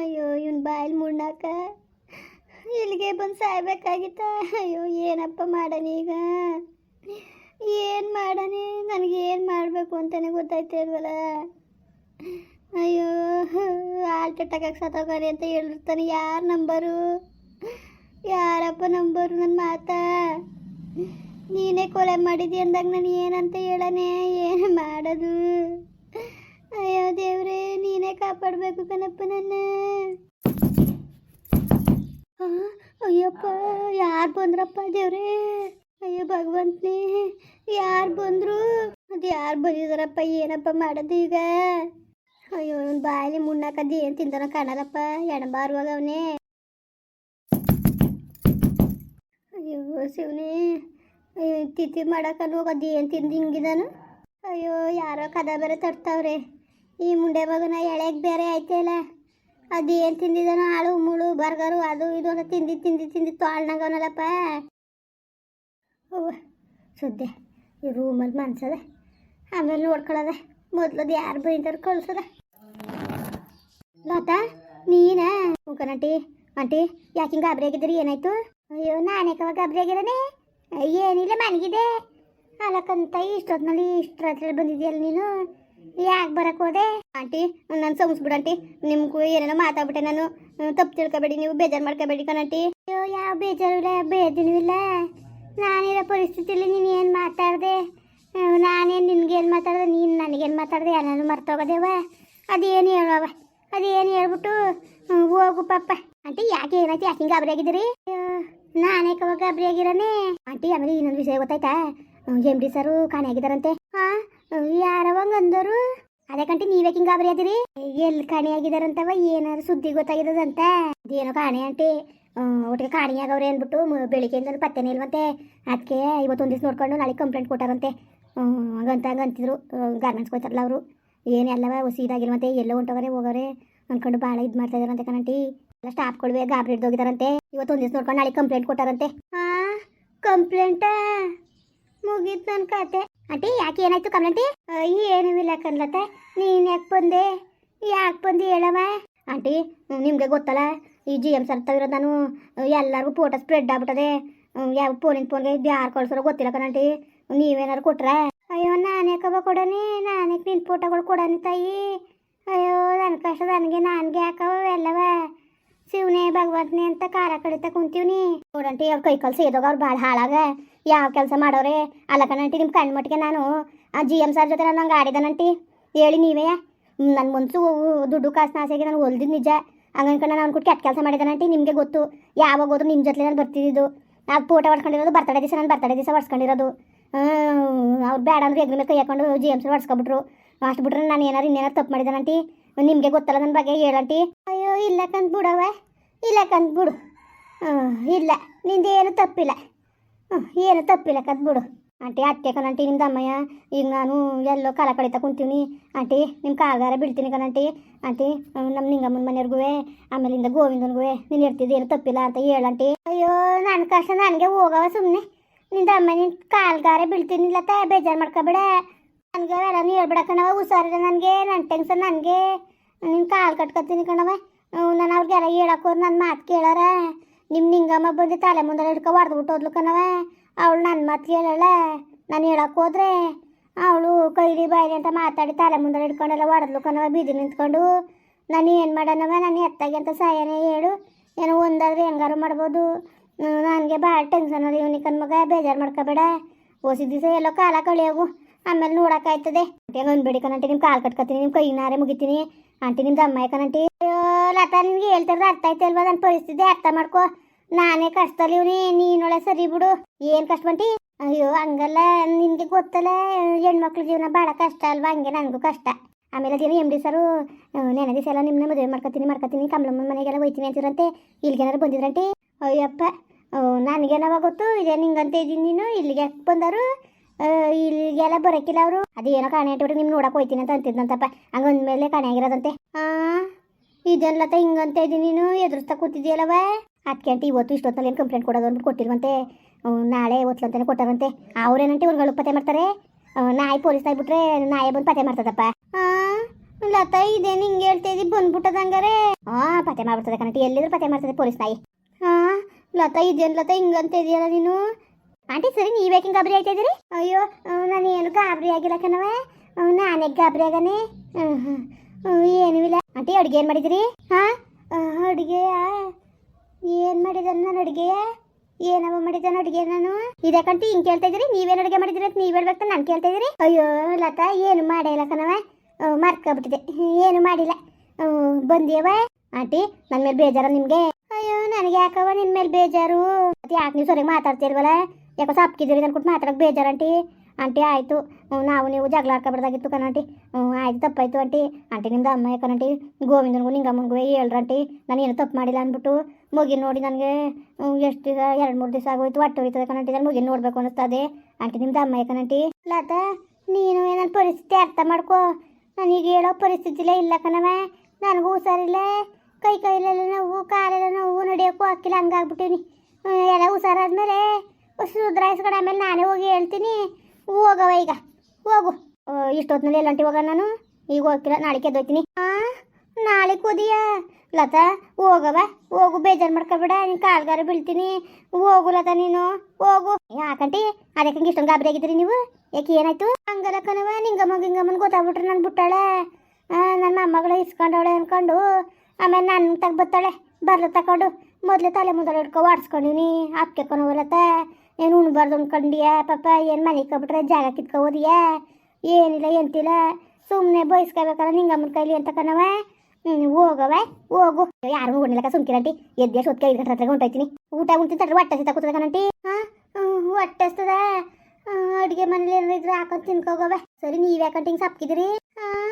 ಅಯ್ಯೋ, ಇವನ್ ಬಾಯಲ್ಲಿ ಮುಣ್ಣಾಕ? ಇಲ್ಲಿಗೆ ಬಂದು ಸಾಯ್ಬೇಕಾಗಿತ್ತ? ಅಯ್ಯೋ, ಏನಪ್ಪ ಮಾಡಣ ಈಗ? ಏನು ಮಾಡನಿ ಏನು ಮಾಡಬೇಕು ಅಂತಲೇ ಗೊತ್ತಾಯ್ತಾ ಇಲ್ವಲ್ಲ ಅಯ್ಯೋ ಹಾಲ್ಟ್ ಅಟ್ಯಾಕ್ ಸತ್ತೋಗಾರೆ ಅಂತ ಹೇಳಿರ್ತಾನೆ. ಯಾರ ನಂಬರು? ಯಾರಪ್ಪ ನಂಬರು ನನ್ನ ಮಾತಾ? ನೀನೇ ಕೊಲೆ ಮಾಡಿದಿ ಅಂದಾಗ ನಾನು ಏನಂತ ಹೇಳನೆ ಏನು ಮಾಡೋದು? ಅಯ್ಯೋ ದೇವ್ರೆ, ನೀನೇ ಕಾಪಾಡಬೇಕು ಕಣಪ್ಪ ನನ್ನ. ಅಯ್ಯಪ್ಪ, ಯಾರು ಬಂದ್ರಪ್ಪ ದೇವ್ರೆ? ಅಯ್ಯೋ ಭಗವಂತನೇ, ಯಾರು ಬಂದ್ರು? ಅದು ಯಾರು ಬಂದಿದಾರಪ್ಪ, ಏನಪ್ಪ ಮಾಡೋದು ಈಗ? ಅಯ್ಯೋ ಅವನ ಬಾಯಲ್ಲಿ ಮುಣ್ಣಾಕದ್ದು ಏನು ತಿಂತಾನ ಕಾಣಲ್ಲಪ್ಪ, ಎಣಬಾರುವಾಗ ಅವನೇ. ಅಯ್ಯೋ ಶಿವನೇ, ಅಯ್ಯೋ ತಿತಿ ಮಾಡಕ್ಕಲ್ಲಿ ಹೋಗೋದು ಏನು ತಿಂದು ಹಿಂಗಿದಾನು? ಅಯ್ಯೋ, ಯಾರೋ ಕದ ಬೇರೆ ತಡ್ತಾವ್ರೆ ಈ ಮುಂಡೆ ಮಗನ ಎಳೆಗೆ ಬೇರೆ ಐತೆಲ್ಲ ಅದು ಏನು ತಿಂದಿದ್ದಾನೋ ಆಳು ಮುಳು, ಬರ್ಗರು, ಅದು ಇದು ಅಂತ ತಿಂದು ತಿಂದು ತಿಂದು ತೊಳ್ನಾಗವನಲ್ಲಪ್ಪ. ಓ ಸುದ್ದೆ. ಈ ರೂಮಲ್ಲಿ ಮನ್ಸದೆ. ಆಮೇಲೆ ನೋಡ್ಕೊಳ್ಳೋದೆ ಮೊದ್ಲದು ಯಾರು ಬೈತಾರೆ ಕಳ್ಸದ. ಲತಾ, ನೀನಾ? ಮುಖನಟಿ ಆಂಟಿ, ಯಾಕೆ ಗಾಬರಿ ಆಗಿದ್ದೀರಿ? ಏನಾಯ್ತು? ಅಯ್ಯೋ, ನಾನೇ ಕವ ಗಾಬರಿ ಏನಿಲ್ಲ ಮನಗಿದೆ ಅಲ್ಲಕ್ಕಂತ ಇಷ್ಟೊತ್ತಿನಲ್ಲಿ ಇಷ್ಟು ರಾತ್ರಿ ಬಂದಿದ್ಯಲ್ಲ ನೀನು? ಯಾಕೆ ಬರಕ್ಕೆ ಹೋದೆ? ಆಂಟಿ ನಾನು ಸಂಸ್ಬಿಡ ಆಂಟಿ. ನಿಮ್ಗೂ ಏನೇನೋ ಮಾತಾಡ್ಬಿಟ್ಟೆ ನಾನು. ತಪ್ಪು ತಿಳ್ಕೊಬೇಡಿ ನೀವು ಬೇಜಾರು ಮಾಡ್ಕೋಬೇಡಿ ಕಣಂಟಿ ಅಯ್ಯೋ ಯಾವ ಬೇಜಾರು ಇಲ್ಲ ಬೇಜಾರು ಇಲ್ಲ. ನಾನಿರೋ ಪರಿಸ್ಥಿತಿಯಲ್ಲಿ ನೀನು ಏನು ಮಾತಾಡಿದೆ? ನಾನೇನು ನಿನ್ಗೇನು ಮಾತಾಡಿದೆ? ನೀನು ನನಗೇನು ಮಾತಾಡಿದೆ? ಏನಾದ್ರು ಮರ್ತೋಗೋದೇವ ಅದೇನು ಹೇಳೋವ? ಅದೇನು ಹೇಳ್ಬಿಟ್ಟು ಹೋಗು ಪಾಪ. ಆಂಟಿ ಯಾಕೆ ಏನಾಯ್ತು? ಯಾಕೆ ಗಾಬರಿ ಆಗಿದ್ದೀರಿ ಅಯ್ಯೋ, ನಾನೇ ಕವಾಗ ಗಾಬರಿ ಆಗಿರೋನೆ ಆಂಟಿ ಆಮೇಲೆ ಇನ್ನೊಂದು ವಿಷಯ ಗೊತ್ತಾಯ್ತಾ? ಎಂ ಡಿ ಸರು ಕಾಣೆ ಆಗಿದಾರಂತೆ ಹಾ ಯಾರವಂಗ ಅಂದರು? ಅದೇ ಕಂಟಿ ನೀವೇ ಹಿಂಗೆ ಗಾಬರಿ ಅದಿರಿ ಎಲ್ಲಿ ಕಾಣೆ ಏನಾದ್ರು ಸುದ್ದಿ ಗೊತ್ತಾಗಿದದಂತ? ಏನೋ ಕಾಣೆ ಆಂಟಿ. ಒಟ್ಟಿಗೆ ಕಾಣೆ ಅಂದ್ಬಿಟ್ಟು ಬೆಳಿಗ್ಗೆಯಿಂದ ಪತ್ತೆನೇ ಇಲ್ವಂತೆ. ಅದಕ್ಕೆ ಇವತ್ತೊಂದು ದಿವಸ ನೋಡ್ಕೊಂಡು ನಾಳೆ ಕಂಪ್ಲೇಂಟ್ ಕೊಟ್ಟಾರಂತೆ. ಹಂಗಂತ ಹಂಗಂತಿದ್ರು ಗಾರ್ಮೆಂಟ್ಸ್ ಕೊಯ್ತಾರಲ್ಲ ಅವರು. ಏನೆಲ್ಲವ ಸೀದಾಗಿಲ್ವಂತೆ ಎಲ್ಲೋ ಹೊಂಟೋಗರೆ ಹೋಗೋರೆ ಅಂದ್ಕೊಂಡು ಭಾಳ ಇದು ಮಾಡ್ತಾ ಇದಾರಂತೆ ಕಣಂಟಿ. ಎಲ್ಲ ಸ್ಟಾಫ್ಗಳುವೆ ಗಾಬರಿ ಹಿಡ್ದೋಗಿದಾರಂತೆ ಇವತ್ತೊಂದು ದಿವಸ ನೋಡ್ಕೊಂಡು ನಾಳೆ ಕಂಪ್ಲೇಂಟ್ ಕೊಟ್ಟಾರಂತೆ. ಹಾಂ ಕಂಪ್ಲೇಂಟ ಮುಗೀತು ನನ್ನ ಕತೆ. ಆಂಟಿ ಯಾಕೆ ಏನಾಯ್ತು ಕಮಲಂಟಿ ಏನೂ ಇಲ್ಲ ಕನ್ಲತ್ತ ನೀನು ಯಾಕೆ ಬಂದೆ? ಯಾಕೆ ಬಂದಿ ಹೇಳವ ಆಂಟಿ, ನಿಮಗೆ ಗೊತ್ತಲ್ಲ, ಈ ಜಿ ಎಂ ಸರ್ ತಗಿರೋದು ನಾನು, ಎಲ್ಲರಿಗೂ ಫೋಟೋ ಸ್ಪ್ರೆಡ್ ಆಗ್ಬಿಟ್ಟದೆ. ಯಾವ ಫೋನಿನ ಫೋನ್ಗೆ ಇದು ಯಾರು ಕಳ್ಸೋರೋ ಗೊತ್ತಿಲ್ಲ ಕಣಂಟಿ ನೀವೇನಾರು ಕೊಟ್ರ? ಅಯ್ಯೋ, ನಾನೇ ಕಬ ಕೊಡನಿ ನಾನೇ ನಿನ್ನ ಫೋಟೋಗಳು ಕೊಡನಿ ತಾಯಿ? ಅಯ್ಯೋ ನನ್ನ ಕಷ್ಟ ನನಗೆ ನನಗೆ ಯಾಕವ ಎಲ್ಲವ ಶಿವನೇ ಭಗವಂತನೇ ಅಂತ ಕಾರ ಕಡಿತ ಕುಂತೀವ್ನಿ. ನೋಡಂಟಿ ಅವ್ರ ಕೈ ಕಾಲು ಸೇದೋಗ ಅವ್ರು ಭಾಳ ಹಾಳಾಗ. ಯಾವ ಕೆಲಸ ಮಾಡೋರೆ? ಅಲ್ಲ ಕಣಂಟಿ ನಿಮ್ಮ ಕಣ್ಣು ಮಟ್ಟಿಗೆ ನಾನು, ಆ ಜಿ ಎಂ ಸರ್ ಜೊತೆ ನಾನು ಹಂಗೆ ಆಡಿದನಂಟಿ ಹೇಳಿ ನೀವೇ. ನನ್ನ ಮನ್ಸು ದುಡ್ಡು ಕಾಸು ಆಸೆಗೆ ನಾನು ಹೊಲ್ದಿದ್ದು ನಿಜ. ಹಂಗೆ ಅನ್ಕೊಂಡು ನಾನು ಕೊಟ್ಟು ಕೆಟ್ಟ ಕೆಲಸ ಮಾಡಿದನಂಟಿ ನಿಮಗೆ ಗೊತ್ತು. ಯಾವಾಗ ಹೋದ್ರು ನಿಮ್ಮ ಜೊತೆ ನಾನು ಬರ್ತಿದ್ದು ನಾವು ಫೋಟೋ ಹೊಡ್ಕೊಂಡಿರೋದು ಬರ್ತಡೇ ದಿವಸ, ನಾನು ಬರ್ತಡೇ ದಿವಸ ಹೊಡ್ಸ್ಕೊಂಡಿರೋದು. ಅವ್ರು ಬೇಡ ಅಂದ್ರೆ ಎಗ್ರ ಕೈ ಹಾಕೊಂಡು ಜಿ ಎಂ ಸರ್ ಹೊಡ್ಸ್ಕೊಬಿಟ್ರು. ಅಷ್ಟು ಬಿಟ್ರೆ ನಾನು ಏನಾರು ಇನ್ನೇನಾರು ತಪ್ಪು ಮಾಡಿದನಂಟಿ ನಿಮಗೆ ಗೊತ್ತಲ್ಲ ನನ್ನ ಬಗ್ಗೆ ಹೇಳಂಟಿ ಅಯ್ಯೋ, ಇಲ್ಲ ಕಂದ್ ಬಿಡವ ಇಲ್ಲ ಕಂದ್ಬಿಡು ಇಲ್ಲ. ನಿಂದೇನು ತಪ್ಪಿಲ್ಲ. ಏನು ತಪ್ಪಿಲ್ಲ ಕದ್ ಬಿಡು. ಆಂಟಿ ಅಟ್ಟೆ ಕಣಂಟಿ ನಿಮ್ದು ಅಮ್ಮಯ್ಯ, ಈಗ ನಾನು ಎಲ್ಲೋ ಕಾಲ ಕಳೀತಾ ಕುಂತೀನಿ ಆಂಟಿ ನಿಮ್ಮ ಕಾಲ್ಗಾರ ಬಿಡ್ತೀನಿ ಕಣಂಟಿ ಆಂಟಿ. ನಮ್ಮ ನಿಂಗಮ್ಮನ ಮನೆಯವ್ರಿಗೂ ಆಮೇಲಿಂದ ಗೋವಿಂದನ್ಗೂ ನೀನು ಇರ್ತಿದ್ದು ಏನು ತಪ್ಪಿಲ್ಲ ಅಂತ ಹೇಳ ಆಂಟಿ. ಅಯ್ಯೋ ನನ್ನ ಕಷ್ಟ ನನಗೆ ಹೋಗವ ಸುಮ್ಮನೆ ನಿಂದ ಅಮ್ಮ ನಿನ್ನ ಕಾಲ್ಗಾರ ಬಿಡ್ತೀನಿ ತ, ಬೇಜಾರು ಮಾಡ್ಕೊಬೇಡ. ನನಗೆ ಅವೆಲ್ಲ ಹೇಳ್ಬೇಡ ಕಣವ ಹುಷಾರಿಲ್ಲ ನನಗೆ ನನ್ನ ಟೆನ್ಷನ್ ನನಗೆ. ನಿನ್ನ ಕಾಲು ಕಟ್ಕೊತೀನಿ ಕಣವ ನಾನು ಅವ್ರಿಗೆಲ್ಲ ಹೇಳಕ್ಕೋರು ನನ್ನ ಮಾತು ಕೇಳಾರ. ನಿಮ್ಮ ನಿಂಗಮ್ಮ ಬಂದು ತಲೆ ಮುಂದೆ ಹಿಡ್ಕೊ ಬಿಟ್ಟು ಹೋದ್ಲು ಕಣವ ಅವಳು ನನ್ನ ಮಾತು ಹೇಳಲ್ಲ. ನಾನು ಹೇಳಕ್ಕೆ ಹೋದ್ರೆ ಅವಳು ಕೈಲಿ ಬಾಯಿಲಿ ಅಂತ ಮಾತಾಡಿ ತಲೆ ಮುಂದೆ ಹಿಡ್ಕೊಂಡೆಲ್ಲ ಹೊಡೆದ್ಲು ಕಣವ ಬೀದಿ ನಿಂತ್ಕೊಂಡು. ನಾನು ಏನು ಮಾಡೋಣವ ನಾನು ಎತ್ತಾಗೆ ಅಂತ ಸಾಯನೇ ಹೇಳು. ಏನೋ ಒಂದಾದ್ರೆ ಹೆಂಗಾರು ಮಾಡ್ಬೋದು. ನನಗೆ ಭಾಳ ಟೆನ್ಷನ್ ಅದ ಇವನಿಗೆ ಮಗ, ಬೇಜಾರು ಮಾಡ್ಕೋಬೇಡ. ಓಸಿ ದಿವಸ ಎಲ್ಲೋ ಕಾಲ ಕಳಿಯೋಗು. ಆಮೇಲೆ ನೋಡೋಕ್ಕಾಯ್ತದೆ ಹೆಂಗೆ ಅನ್ಬೇಡಿ ಕಣಂಟಿ ನಿಮ್ಮ ಕಾಲು ಕಟ್ಕೊತೀನಿ ನಿಮ್ಮ ಕೈನಾರೆ ಮುಗಿತೀನಿ. ಆಂಟಿ ನಿಮ್ದು ಅಮ್ಮ ಕಣಂಟಿ ಅಯ್ಯೋ ಲತಾ ನಿನ್ಗೆ ಹೇಳ್ತಿರೋದು ಅರ್ಥ ಆಯ್ತಲ್ವಾ ನನ್ನ ಪರಿಸ್ಥಿತಿ ಅರ್ಥ ಮಾಡ್ಕೋ. ನಾನೇ ಕಷ್ಟದಲ್ಲಿ ಇವನಿ, ನೀನೊಳೆ ಸರಿ ಬಿಡು. ಏನು ಕಷ್ಟ ಬಂಟಿ? ಅಯ್ಯೋ, ಹಂಗಲ್ಲ, ನಿನಗೆ ಗೊತ್ತಲ್ಲ, ಹೆಣ್ಮಕ್ಳ ಜೀವನ ಭಾಳ ಕಷ್ಟ ಅಲ್ವಾ? ಹಂಗೆ ನನಗೂ ಕಷ್ಟ. ಆಮೇಲೆ ಅದೇನು ಎಂ ಡಿ ಸರು ನೆನೆ ದಿವಸ ಎಲ್ಲ ನಿಮ್ಮನ್ನ ಮದುವೆ ಮಾಡ್ಕೊತೀನಿ ಮಾಡ್ಕೊತೀನಿ ಕಮಲಮ್ಮನ ಮನೆಗೆಲ್ಲ ಹೋಯ್ತೀನಿ ಅಂತಿರಂತೆ ಇಲ್ಲಿಗೇನಾರು ಬಂದಿದ್ರಂಟಿ? ಅಯ್ಯಪ್ಪ ನನಗೇನವ ಗೊತ್ತು, ಇದೇ ನಿಂಗಂತ ಇದ್ದೀನಿ ನೀನು, ಇಲ್ಲಿಗೆ ಬಂದರು? ಇಲ್ಲಿಗೆಲ್ಲ ಬರಕಿಲ್ಲ ಅವರು. ಅದೇನೋ ಕಾಣೆ ಇಟ್ಬಿಟ್ಟು ನಿಮ್ಗೆ ನೋಡಕ್ಕೆ ಹೋಯ್ತೀನಿ ಅಂತ ಅಂತಿದ್ನಂತಪ್ಪ. ಹಂಗ ಅಂದಮೇಲೆ ಕಾಣೆ ಆಗಿರೋದಂತೆ. ಹಾಂ ಇದೆಲ್ಲತ್ತ ಹಿಂಗಂತ ಇದ್ದೀನಿ ನೀನು, ಎದುರಿಸ್ತಾ ಕೂತಿದ್ಯಲ್ಲವ ಅದಕ್ಕೆ ಅಂತ ಇವತ್ತು ಇಷ್ಟೊತ್ತಲ್ಲಿ ಏನು ಕಂಪ್ಲೇಂಟ್ ಕೊಡೋದು ಅಂದ್ಬಿಟ್ಟು ಕೊಟ್ಟಿಲ್ವಂತೆ. ನಾಳೆ ಒತ್ಲಂತಾನೆ ಕೊಟ್ಟಾರಂತೆ. ಅವ್ರೇನಂತೆ ಇವ್ರುಗಳು ಪತ್ತೆ ಮಾಡ್ತಾರೆ? ನಾಯಿ ಪೊಲೀಸ್ ಆಗಿಬಿಟ್ರೆ ನಾಯಿ ಬಂದು ಪತ್ತೆ ಮಾಡ್ತದಪ್ಪ. ಲತಾ, ಇದೇನು ಹಿಂಗೆ ಹೇಳ್ತಾ ಇದ್ದೀವಿ ಬಂದ್ಬಿಟ್ಟದ ಹಂಗಾರೆ. ಹಾಂ ಪತ್ತೆ ಮಾಡ್ಬಿಡ್ತದೆ ಕಣಟಿ ಎಲ್ಲಿದ್ರು ಪತ್ತೆ ಮಾಡ್ತದೆ ಪೊಲೀಸ್ ನಾಯಿ. ಹಾಂ ಲತಾ, ಇದೇನು ಲತಾ, ಹಿಂಗಂತ ಇದೆಯಲ್ಲ ನೀನು? ಆಂಟಿ, ಸರಿ, ನೀವೇ ಹಿಂಗೆ ಗಾಬರಿ ಆಯ್ತಾ ಇದ್ದೀರಿ? ಅಯ್ಯೋ ನಾನು ಏನು ಗಾಬರಿ ಆಗಿಲ್ಲ ಕಣವ ನಾನೇ ಗಾಬರಿ ಆಗನೆ. ಏನೂ ಇಲ್ಲ. ಆಂಟಿ, ಅಡುಗೆ ಏನು ಮಾಡಿದಿರಿ? ಹಾಂ ಅಡುಗೆಯ ಏನು ಮಾಡಿದ ನಾನು ಅಡುಗೆಯ ಏನವ ಮಾಡಿದ ಅಡುಗೆ ನಾನು? ಇದಕ್ಕಂತ ಹಿಂಗೆ ಕೇಳ್ತಾ ಇದ್ದೀರಿ? ನೀವೇನು ಅಡುಗೆ ಮಾಡಿದ್ರಿ ಅಂತ ನೀವು ಹೇಳ್ಬೇಕು ನಾನು ಕೇಳ್ತಾ ಇದ್ದೀರಿ? ಅಯ್ಯೋ, ಲತಾ, ಏನು ಮಾಡೇ ಇಲ್ಲ ಕಣವ ಮರ್ಕೊಬಿಟ್ಟಿದೆ ಏನು ಮಾಡಿಲ್ಲ. ಬಂದಿಯವ ಆಂಟಿ ನನ್ನ ಮೇಲೆ ಬೇಜಾರ ನಿಮಗೆ? ಅಯ್ಯೋ, ನನಗೆ ಯಾಕವ ನಿನ್ನ ಮೇಲೆ ಬೇಜಾರು? ಮತ್ತೆ ಯಾಕೆ ನೀವು ಸರಿ ಮಾತಾಡ್ತಿರ್ವಲ್ಲ? ಯಾಕೋ ಸಪ್ಕಿದ್ದೀರಿ ಅನ್ಕೊಟ್ಟು ಮಾತಾಡೋಕೆ ಬೇಜಾರು ಆಂಟಿ. ಆಯಿತು. ನಾವು ನೀವು ಜಗಳ ಆಡ್ಕೊಬಾರ್ದಾಗಿತ್ತು ಕಣಂಟಿ ಹ್ಞೂ ಆಯ್ತು, ತಪ್ಪಾಯ್ತು ಆಂಟಿ. ಆಂಟಿ ನಿಮ್ದು ಅಮ್ಮ ಯಾಕನಂಟಿ ಗೋವಿಂದನಿಗೂ ನಿಂಗಮ್ಮನಿಗೂ ಹೇಳ್ರಂಟಿ ನಾನು ಏನು ತಪ್ಪು ಮಾಡಿಲ್ಲ ಅಂದ್ಬಿಟ್ಟು ಮುಗಿ ನೋಡಿ ನನಗೆ ಎಷ್ಟು ಎರಡು ಮೂರು ದಿವಸ ಆಗೋಯ್ತು. ಒಟ್ಟು ಹೋಯ್ತದೆ ಕಣಂಟಿ ನಾನು ಮುಗಿ ನೋಡಬೇಕು ಅನ್ನಿಸ್ತದೆ. ಆಂಟಿ ನಿಮ್ದು ಅಮ್ಮ ಕಣಂಟಿ ಲತಾ, ನೀನು ನನ್ನ ಪರಿಸ್ಥಿತಿ ಅರ್ಥ ಮಾಡ್ಕೋ. ನನಗೆ ಹೇಳೋ ಪರಿಸ್ಥಿತಿಲೇ ಇಲ್ಲ ಕಣವ ನನಗೂ ಹುಷಾರಿಲ್ಲ. ಕೈ ಕೈಲೆಲ್ಲ ನೋವು, ಕಾಲೆಲ್ಲ ನೋವು, ನಡೆಯೋಕ್ಕೂ ಹಾಕಿಲ್ಲ. ಹಂಗಾಗ್ಬಿಟ್ಟಿನಿ. ಎಲ್ಲ ಹುಷಾರಾದ್ಮೇಲೆ ಸುಧಾರಿಸ್ಕೊಂಡು ಆಮೇಲೆ ನಾನೇ ಹೋಗಿ ಹೇಳ್ತೀನಿ. ಹೋಗವ ಈಗ. ಹೋಗು. ಇಷ್ಟೊತ್ತಿನಲ್ಲಿ ಎಲ್ಲಂಟಿ ಹೋಗ ನಾನು? ಈಗ ಹೋಗ್ತಿಲ್ಲ ನಾಳೆ ಕೆದ್ದೋಯ್ತೀನಿ ಹಾಂ ನಾಳೆ ಕುದಿಯ ಲತಾ ಹೋಗವ ಹೋಗು, ಬೇಜಾರು ಮಾಡ್ಕೊಬೇಡ. ನೀನು ಕಾಲ್ಗಾರ ಬೀಳ್ತೀನಿ. ಹೋಗು ಲತಾ ನೀನು. ಹೋಗು. ಯಾಕಂಟಿ ಅದಕ್ಕೆ ಇಷ್ಟೊಂದು ಗಾಬರಿ ಆಗಿದ್ರಿ ನೀವು? ಯಾಕೆ ಏನಾಯ್ತು? ಹಂಗಲ್ಲ ಕಣವ ನಿಂಗಮ್ಮ, ಗಿಂಗಮ್ಮನ ಗೊತ್ತಾಗ್ಬಿಟ್ರೆ ನಾನು ಬಿಟ್ಟಾಳೆ. ನನ್ನ ಮೊಮ್ಮಗಳು ಇಸ್ಕೊಂಡವಳೆ ಅನ್ಕೊಂಡು. ಆಮೇಲೆ ನನ್ನ ತಗ ಬತ್ತಾಳೆ ಬರ್ಲ ತಗೊಂಡು ಮೊದಲು ತಲೆ ಮುಂದಾಳೆ ಹಿಡ್ಕೊ ಓಡಿಸ್ಕೊಂಡಿನಿ ಅಪ್ಕೆ ಕೊನವಲತ್ತ ಏನು ಉಣ್ಬಾರ್ದು ಅಂದ್ಕೊಂಡಿಯ ಪಾಪ ಏನು ಮನೆ ಕಬಿಟ್ರೆ ಜಾಗ ಕಿತ್ಕೊ ಹೋದಿಯ ಏನಿಲ್ಲ, ಎಂತಿಲ್ಲ. ಸುಮ್ಮನೆ ಬಯಸ್ಕೋಬೇಕಲ್ಲ ನಿಂಗಮ್ಮನ ಕೈಲಿ ಅಂತ ಕಣವ ಹ್ಞೂ ಹೋಗವ ಹೋಗು. ಯಾರು ಹೋಗಿಲ್ಲಕ್ಕ ಸುಮ್ಕಿರಂಟಿ ಎದ್ದೆ ಸೊತ್ಕೆ ಐದು ಗಂಟೆ ಹತ್ರ ಊಟ ಉಂಟಿ ತಡ್ರಿ, ಹೊಟ್ಟೆ ಸಿತ ಕೂತದ ಕಣಂಟಿ ಹಾಂ ಹೊಟ್ಟೆ ಹಸ್ತದ. ಅಡುಗೆ ಮನೇಲಿ ಇದ್ರೆ ಹಾಕೊಂಡು ಸರಿ, ನೀವು ಯಾಕಂತ ಹಿಂಗೆ ಸಪ್ಕಿದಿರಿ? ಹಾಂ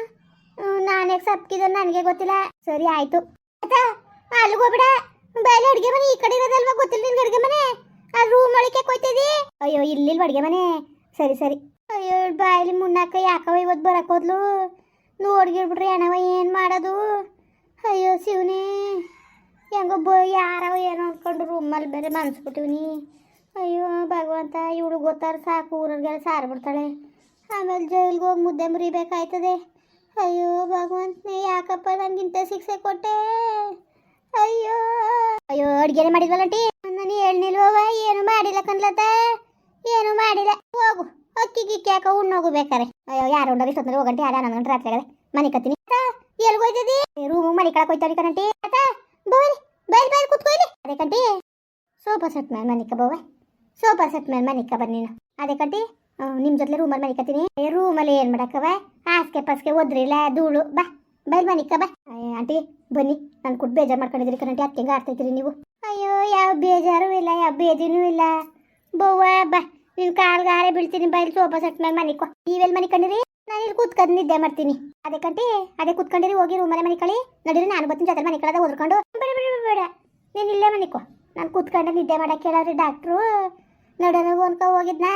ನಾನೇ ಸಪ್ಕಿದ ನನಗೆ ಗೊತ್ತಿಲ್ಲ. ಸರಿ, ಆಯ್ತು. ಆಯ್ತಾ ಅಲ್ಲಿಗೆ ಹೋಗ್ಬಿಡ. ಬೇಲೆ ಅಡುಗೆ ಮನೆ ಈ ಕಡೆ ಇರೋದಲ್ವಾ? ಗೊತ್ತಿಲ್ಲ ನಿನ್ಗೆ ಅಡುಗೆ ಮನೆ. ರೂಮ್ ಒಳಗೆ ಕೊಯ್ತಿದಿ? ಅಯ್ಯೋ ಇಲ್ಲಿಲ್ಲ ಬಡ್ಗೆ ಮನೆ. ಸರಿ ಸರಿ. ಅಯ್ಯೋ, ಬಾಯಲ್ಲಿ ಮುನ್ನಾಕ ಯಾಕವ ಇವತ್ತು ಬರಕ್ ಹೋದ್ಲು? ನೋಡ್ಗಿರ್ಬಿಟ್ರಿ ಅಣವ ಏನು ಮಾಡೋದು? ಅಯ್ಯೋ, ಶಿವನೇ. ಹೆಂಗೋ ಬ, ಯಾರವ ಏನೋ ಅಂದ್ಕೊಂಡು ರೂಮಲ್ಲಿ ಬೇರೆ ಮನ್ಸ್ಬಿಟ್ಟಿವ್ನಿ ಅಯ್ಯೋ, ಭಗವಂತ, ಇವಳು ಗೊತ್ತಾರ ಸಾಕು ಊರಿಗೆಲ್ಲ ಸಾರು ಬಿಡ್ತಾಳೆ. ಆಮೇಲೆ ಜೈಲ್ಗೆ ಹೋಗಿ ಮುದ್ದೆ ಮುರಿಬೇಕಾಯ್ತದೆ. ಅಯ್ಯೋ, ಭಗವಂತನೇ, ಯಾಕಪ್ಪ ನನಗಿಂತ ಶಿಕ್ಷೆ ಕೊಟ್ಟೆ? ಅಯ್ಯೋ ಅಯ್ಯೋ, ಅಡ್ಗೆನೆ ಮಾಡಿದ್ವಲ್ಲಂಟಿ ನಾನು ಹೇಳ್ನಿಲ್ವವ ಏನು ಮಾಡಿಲ್ಲ ಕನ್ಲತ್ತ ಏನು ಮಾಡಿಲ್ಲ. ಹೋಗು, ಅಕ್ಕಿ ಗಿಕ್ಕಿ ಹಾಕ ಉಣ್ಣೋಗು ಬೇಕಾರೆ ಅಯ್ಯೋ, ಯಾರು ಉಂಡೋಗಿ ಇಷ್ಟೊತ್ತಲ್ಲಿ ಹೋಗಂಟಿ ಯಾರು ಹನ್ನೊಂದು ಗಂಟೆ ರಾತ್ರಿ ಮನೆ ಕತ್ತೀನಿ. ಎಲ್ಲಿ ಹೋಯ್ತದಿ? ರೂಮು ಮನೆ ಕಳಕ್ ಹೋಯ್ತಾರಿ ಕಣಂಟಿ. ಆತ ಬೋರಿ, ಬೈಲ್ ಬೈಲ್ ಕುತ್ಕೊಯ್ಲಿ ಅದೇ ಕಂಟಿ ಸೋಫಾ ಸೆಟ್ ಮೇಲೆ ಮನಿಕ ಬೋವ. ಸೋಫಾ ಸೆಟ್ ಮೇಲೆ ಮನಿಕ ಬನ್ನಿ ನೀನು. ಅದೇ ಕಂಟಿ ನಿಮ್ಮ ಜೊತೆ ರೂಮಲ್ಲಿ ಮನಿಕತ್ತೀನಿ ರೂಮಲ್ಲಿ ಏನು ಮಾಡಕ್ಕವ? ಹಾಸಿಗೆ, ಪಸ್ಗೆ, ಒದ್ರಿಲ್ಲ, ಧೂಳು. ಬಾ, ಬೈಲ್ ಮನಿಕ ಬಾ. ಆಂಟಿ ಬನ್ನಿ, ನಾನು ಕೊಟ್ಟು ಬೇಜಾರು ಮಾಡ್ಕೊಂಡಿದ್ರಿ ಕರೆಂಟ್ ಯಾಕೆ ಆಡ್ತೈತ್ರಿ ನೀವು? ಅಯ್ಯೋ, ಯಾವ ಬೇಜಾರು ಇಲ್ಲ, ಯಾವ ಬೇದಿನೂ ಇಲ್ಲ. ಬವ್ವ, ಬಾ, ನಿನ್ ಕಾಲ್ಗಾರೆ ಬೀಳ್ತೀನಿ ಬೈಲ್ ಸೋಫಾ ಸೆಟ್ ಮೇಲೆ ಮನಿಕೋ ನೀವೆಲ್ಲಿ ಮನಿಕೊಂಡಿರಿ ನಾನು ಇಲ್ಲಿ ಕೂತ್ಕೊಂಡು ನಿದ್ದೆ ಮಾಡ್ತೀನಿ. ಅದೇ ಕಂಟಿ ಅದೇ ಕೂತ್ಕೊಂಡಿರಿ, ಹೋಗಿ ರೂಮಲ್ಲೇ ಮನಿಕಳಿ ನಡೀರಿ ನಾನು ಬರ್ತೀನಿ ಜೊತೆ ಮನೆ ಕಳೆದ ಓದ್ಕೊಂಡು. ಬೇಡ ಬೇಡ ಬೇಡ ನೀನು ಇಲ್ಲೇ ಮನಿಕೋ ನಾನು ಕೂತ್ಕೊಂಡು ನಿದ್ದೆ ಮಾಡಕ್ಕೆ ಹೇಳಾರಿ ಡಾಕ್ಟ್ರು. ನಡನ ಒನ್ಕ ಹೋಗಿದ್ನಾ?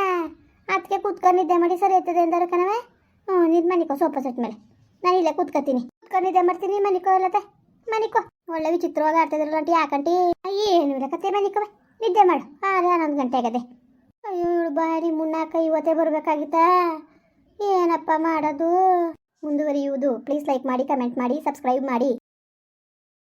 ಅದಕ್ಕೆ ಕೂತ್ಕೊಂಡು ನಿದ್ದೆ ಮಾಡಿ ಸರಿ ಇರ್ತದೆ ಅಂದರು ಕಣವ ಹ್ಞೂ ನಿನ್ ಮನಿಕೋ ಸೋಫಾ ಸೆಟ್ ಮೇಲೆ. ನಾನು ಇಲ್ಲೇ ಕೂತ್ಕೊತೀನಿ ಕೂತ್ಕೊಂಡು ನಿದ್ದೆ ಮಾಡ್ತೀನಿ ಮನಿಕೋ ಇಲ್ಲತ್ತೆ ಮನಿಕೋ. ಒಳ್ಳೆ ವಿಚಿತ್ರವಾಗಿ ಆಡ್ತಿದ್ರಲ್ಲ ಆಂಟಿ ಯಾಕಂಟಿ ಏನು ಕತೆ ಮನಿಕೋ. ನಿದ್ದೆ ಮಾಡು. ಆರೆ ಹನ್ನೊಂದು ಗಂಟೆ ಆಗದೆ. ಅಯ್ಯೋ, ಇವಳು ಬಾರಿ ಮುನ್ನಾಕ ಇವತ್ತೇ ಬರಬೇಕಾಗಿತ್ತಾ? ಏನಪ್ಪ ಮಾಡೋದು? ಮುಂದುವರಿಯುವುದು. ಪ್ಲೀಸ್ ಲೈಕ್ ಮಾಡಿ ಕಮೆಂಟ್ ಮಾಡಿ ಸಬ್ಸ್ಕ್ರೈಬ್ ಮಾಡಿ.